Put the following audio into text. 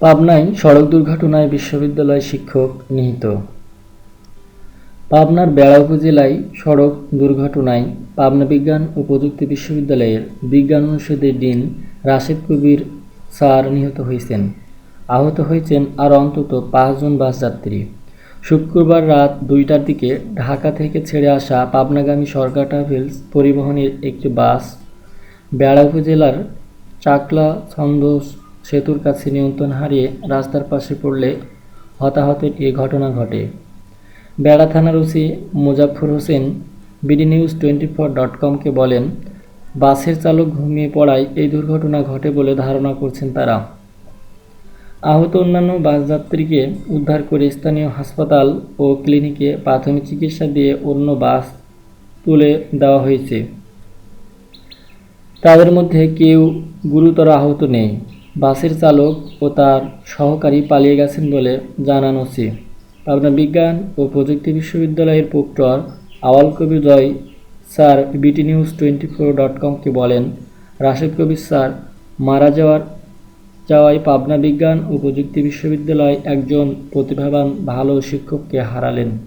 পাবনায় সড়ক দুর্ঘটনায় বিশ্ববিদ্যালয় শিক্ষক নিহত। পাবনার বেড়া উপজেলায় সড়ক দুর্ঘটনায় পাবনা বিজ্ঞান ও প্রযুক্তি বিশ্ববিদ্যালয়ের বিজ্ঞান অনুষদের ডিন রাশেদ কবির স্যার নিহত হয়েছেন। আহত হয়েছেন আর অন্তত পাঁচজন বাস যাত্রী। শুক্রবার রাত দুইটার দিকে ঢাকা থেকে ছেড়ে আসা পাবনাগামী সরকার ট্রাভেলস পরিবহনের একটি বাস বেড়া উপজেলার চাকলা ছন্দ সেতুর কাছে নিয়ন্ত্রণ হারিয়ে রাস্তার পাশে পড়লে হতাহতের এ ঘটনা ঘটে। বেড়া থানার OC Mujafar Hossain BD news twenty four dot কমকে বলেন, বাসের চালক ঘুমিয়ে পড়ায় এই দুর্ঘটনা ঘটে বলে ধারণা করছেন তারা। আহত অন্যান্য বাস যাত্রীকে উদ্ধার করে স্থানীয় হাসপাতাল ও ক্লিনিকে প্রাথমিক চিকিৎসা দিয়ে অন্য বাস তুলে দেওয়া হয়েছে। তাদের মধ্যে কেউ গুরুতর আহত নেই। বাসের চালক ও তার সহকারী পালিয়ে গেছেন বলে জানান ওসি। পাবনা বিজ্ঞান ও প্রযুক্তি বিশ্ববিদ্যালয়ের proctor Awal Kabir Joy sir BD news twenty four dot কমকে বলেন, রাশেদ কবির স্যার, মারা যাওয়ার যাওয়ায় পাবনা বিজ্ঞান ও প্রযুক্তি বিশ্ববিদ্যালয় একজন প্রতিভাবান, ভালো শিক্ষককে হারালেন।